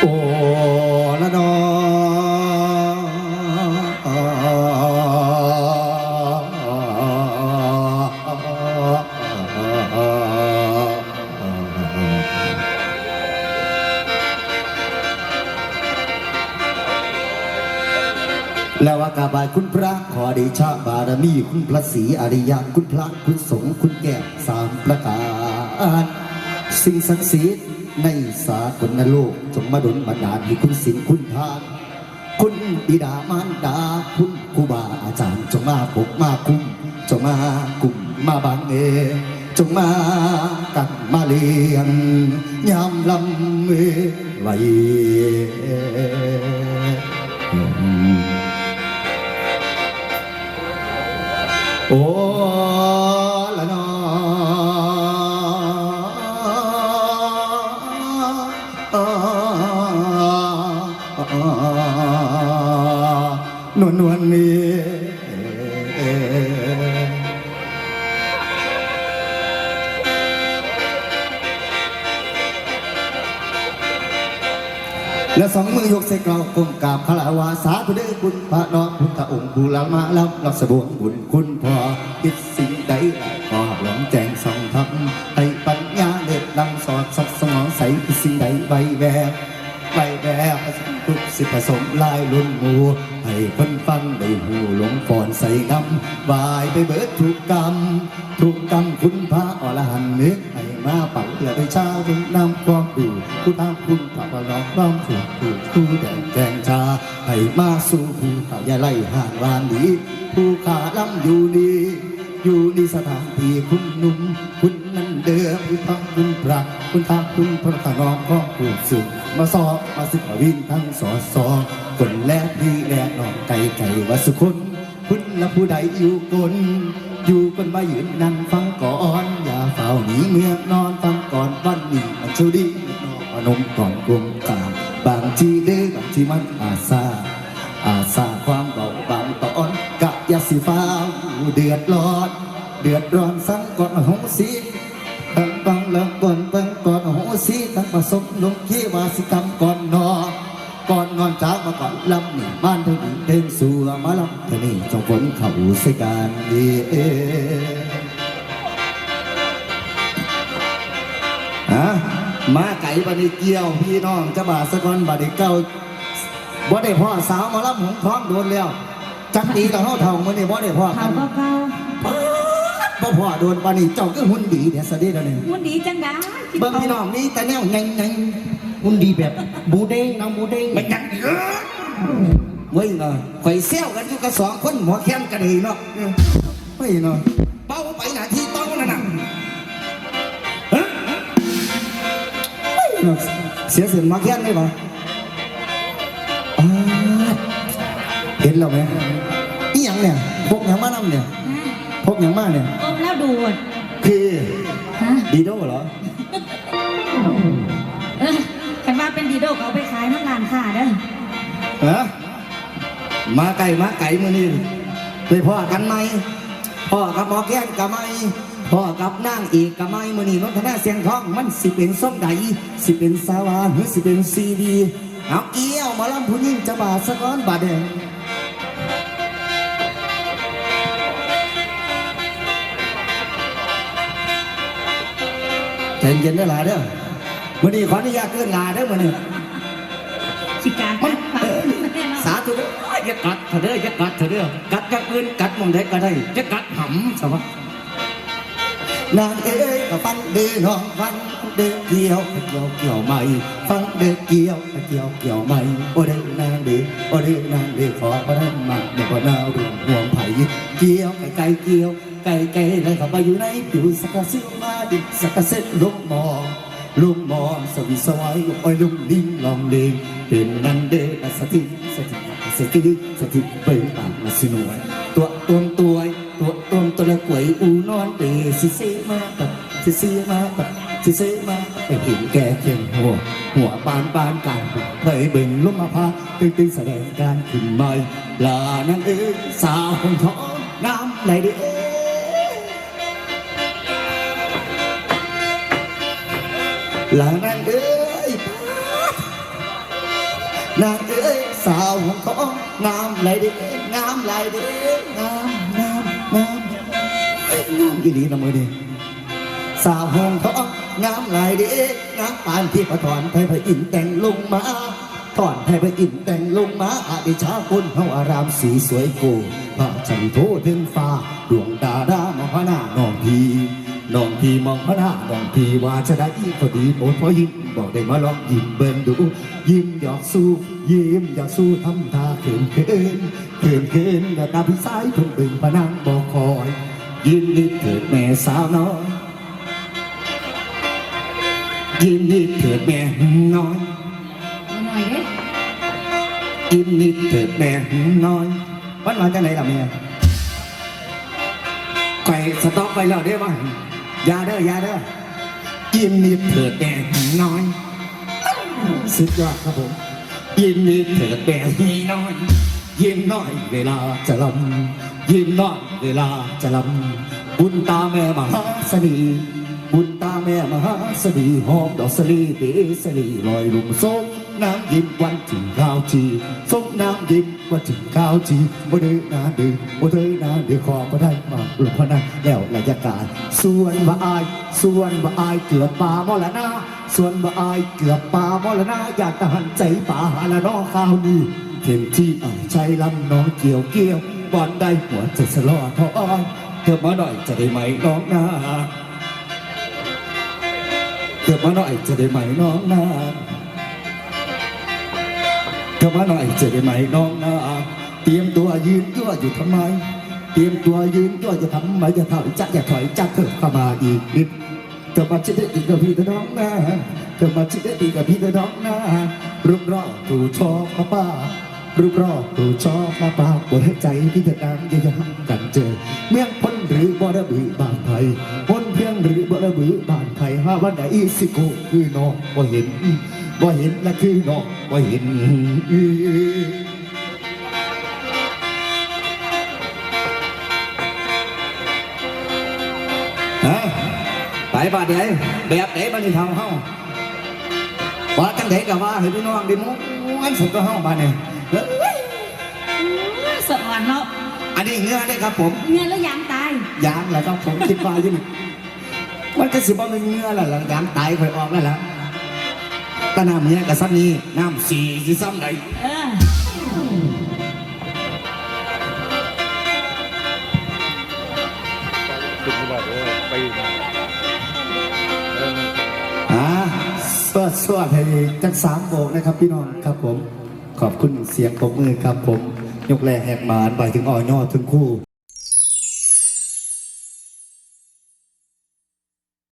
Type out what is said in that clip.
โอ้ละนอแล้วอากาบายคุณพระขอเดชะบารมีคุณพระศรีอริยคุณพระคุณสงฆ์คุณแก้วสามประการ สิ่งศักดิ์สิทธิ์ ในสากลโลกจงมาดลบันดาลให้คุณสิงคุณทาน คุณบิดามารดาคุณครูบาอาจารย์จงมาปกมาคุ้มจงมากลุ่มมาบางเอจงมากันมาเลี้ยงยามลำเวไว้โนวลนวลมีและสองมือยกใส่กลองก้มกราบคาราวาสาธุเด้อคุณพระนอพุทธองค์บูรมาแล้วรับสบวงบุญคุณพอคิดสิ่งใดขอหลงแจ สิผสมลายลุ่นหมูให้คนฟังได้หูหลงฟอนใส่น้ำวายไปเบิดทุกกรรมทุกกรรมคุณพระอรหันต์นึกให้มาเป่าและไปชาถึงนำความดูผู้ทางคุณพระบรมร้องถูกถูกคู่แดงแกงชาให้มาสู่ผู้ขาอย่าไล่ห่างวานหนีผู้ขาล้ำอยู่นี่อยู่ในสถานที่คุณหนุ่มคุณนั้น เดิมคุณพังคุณพระคุณทางคุณพระตารองของผู้สึกมาสอบมาสึกมาวินทั้งสอสอคนแลพี่แลน้องไก่ไก่วัสุคนคุณและผู้ใดอยู่กนอยู่กันมายืนนั่งฟังก่อนอย่าเฝ้าหนีเมื่อนอนฟังก่อนวันนี้มันชูดีนอนมก่อนกลมตาบางทีเด้อบางทีมันอาซาอาสาความเบาบางตอนกะยาสีฟ้าเดือดร้อนเดือดร้อนสังก่อนหงสี เลิกก่อนเบิ่งก่อนหสีตั้งผสมลงขี้วาสิกรรมก่อนนอนก่อนนอนจากมาก่อนลำนึ่บ้านเท่านี้เดินสู่มาลำเท่านี้จงฝนเข้าใส่การดีเอฮะมาไก่บันนี้เกี่ยว พี่น้องจะบาสะกอนบันนี้เก้าบ่ได้พ่อสาวมารับหงท้องโดนแล้วจักตีกับเฮาเท่ามื้อนี้บ่ได้พ่อกัเขาก็เก่า บ่พ่อโดนปานนี้เจ้าก็หุ่นดีเดี๋ยวสะเด็ดแล้วนี่มันดีจังได้คิดเบิ่งเอาพี่น้องนี่แต่แนวใหญ่ๆหุ่นดีแบบหมูเด้งน้ำหมูเด้งไม่จักเยอะเว้ยเนาะข่อยเซลกันอยู่กับสองคนหมอแค้นกันดีเนาะเฮ้ยเนาะเป้าไปหน้าที่เป้านั่นน่ะฮะเฮ้ยเนาะเสียเสียงหมาแค้นได้บ่อ่าเห็นแล้วไหมอีหยังเนี่ยพกหยังมานำเนี่ย พกหยังมาเนี่ยอมแล้วดูดคือฮะดีโด้เหรอ เออแต่ว่าเป็นดีโดกเอาไปขายน้ำร้านค้าเด้อฮะมาไก่มาไก่มือนี่ไปพ่อกันไหมพ่อกับหมอแก้นกับไหมพ่อกับนางเอกกับไหมมือนี่นนทนาเสียงทองมันสิเป็นส้มใดสิเป็นสาวาหรือสิเป็นซีดีเอาเอี้ยวหมาลำผู้หญิงจะบาดสะก้อนบาดเดง ใจเย็นได้อหลาเด้อมือนี้ขออนุญาตเกินลาเด้อมือนี้สิการกัดฟังแน่นอนสาธุเด้อโอ้ยอย่ากัดเถอะเด้ออย่ากัดเถอะเด้อกัดอย่างอื่นกัดหมองใดก็ได้จะกัดหำสมะนางเอ้ยก็ฟังเด้อน้องฟังเด้อเกี่ยวเกี่ยวเกี่ยวไม่ฟังเด้อเกี่ยวเกี่ยวเกี่ยวไม่โอ้เด้อนางเด้อโอ้เด้อนางเด้อขอพระท่านมาเดี๋ยวก็น่าดูห่วงไผ่เกี่ยวไก่ไก่เกี่ยว ไก่ไก่เลยเข้าไปอยู่ในผิวสักกะซิมาดิสักกะเซ็ตลุกมองลุงมองสวิสวายโอ้ยลุงนิ่งลองเลงเป็นนันเดอสติสติสติสติเป็นปากมาสิหน่วยตัวตวมตัวตัวตวมตัวละกวยอูนอนเตสิเซมาตัดสิเซมาตัดสิเซมาไปเห็นแก่เขียนหัวหัวบานบานกลางเคยเบ่งลมมาพาตึงตึงแสดงการขึ้นใหม่ลานั่นเอ้ยสาวของท้องน้ำไหลเด้ ลานันเอ้ยนางเอ้ยสาวของทองงามไหลเด้งามไหลเด้งามงามงามเอ้ยงามอีหลีนะมือนี่สาวหงทองงามไหลเด้งามปานที่ประถอนไทยพระอินแต่งลงมาถอนไทยพระอินแต่งลงมาอาดิชาคุณเฮาอารามสีสวยกูพระจันทร์โทถึงฟ้าดวง น้องพีมองพระหน้าน้องพีว่าจะได้อีกพอดีโอ้พอยิ้มบอกได้มาลองยิ้มเบิ่งดู ยิ้มหยอกสู้ยิ้มหยอกสู้ทำท่าเขินเขินเขินเขินแล้วตาพี่สายเพิ่งเบิ่งพนังบอกคอย ยิ้มนิดเถิดแม่สาวน้อยยิ้มนิดเถิดแม่น้อยหน่อยเด้ยิ้มนิดเถิดแม่น้อยวันมาจากไหนล่ะเมียไก่สต๊อกไปแล้วเด้อว่าอ ยาเด้อยาเด้อยิ้มนิดเถิดแม่น้อย สุดยอดครับผมยิ้มนิดเถิดแม่น้อย ยิ้มน้อยเวลาจะลำยิ้มน้อยเวลาจะลำบุญตาแม่มหาเสนี บุญตาแม่มหาสนีหอมดอกสลีเดสลีลอยลุ่มส้มน้ำยิ้มวันถึงข้าวจีส้มน้ำยิ้มวันถึงข้าวจีบ่เดือนาเดือบ่เดือนาเดือขอบ่ได้มาหลวงพ่อนะแล้วระยการส่วนว่าอายส่วนว่าอายเกือบปลามอละนาส่วนว่าอายเกือบปลามอละนาอยากตะหันใจป่าหาละน้อข้าวนี้เต็มที่อ่างใจลำน้องเกี่ยวเกี่ยวบอลได้หัวใจสลอทออ้อยเธอมาหน่อยจะได้ไหมน้องนา เธอมาหน่อยจะได้ไหมน้องนาเธอมาหน่อยจะได้ไหมน้องนาเตรียมตัวยืนตัวอยู่ทำไม เตรียมตัวยืนตัวจะทำไมจะถอยจะอย่าถอยจะเถิดเข้ามาอีกนิดเธอมาชิดได้ดีกับพี่เธอน้องนะเธอมาชิดได้ดีกับพี่เธอน้องนะรูปรอบถูชอบป้ารูปรอบถูชอบมาปาปวดให้ใจพี่เธอดังยังยังกันเจอ เมืองพ้นหรือบ่ระบือบานไทยพ้นเพียงหรือ ระบือบานไทยหาวันไหนสิโกคือน้องบ่เห็นบ่เห็นและคือน้องบ่เห็นฮะไปบาดเดยวแบบไหนบ้านนี้ทำเฮาว่าจังไดก็ว่าให้พี่น้องได้ม้วนสุดก็เฮาบ้านนี้เอ้ยสะอ่อนเนาะอันนี้เงือได้ครับผม เงินแล้วยางตาย ยางแหละครับผมคิดว่าอยู่นี่ มันก็สิบ่เป็นเงือแล้วล่ะยางตายค่อยออกแล้วล่ะก็น้ำเนี้ยกับซ้ำนี้น้ำสีสิซ้ำใดเออขึ้นที่บ้านเออไปอยู่มาเอออ่าสวดสวดให้จักสามโบกนะครับพี่น้องครับผม ขอบคุณเสียงปรบมือครับผม ยกแรกแหกหมานไปถึงอ่อยอถึงคู่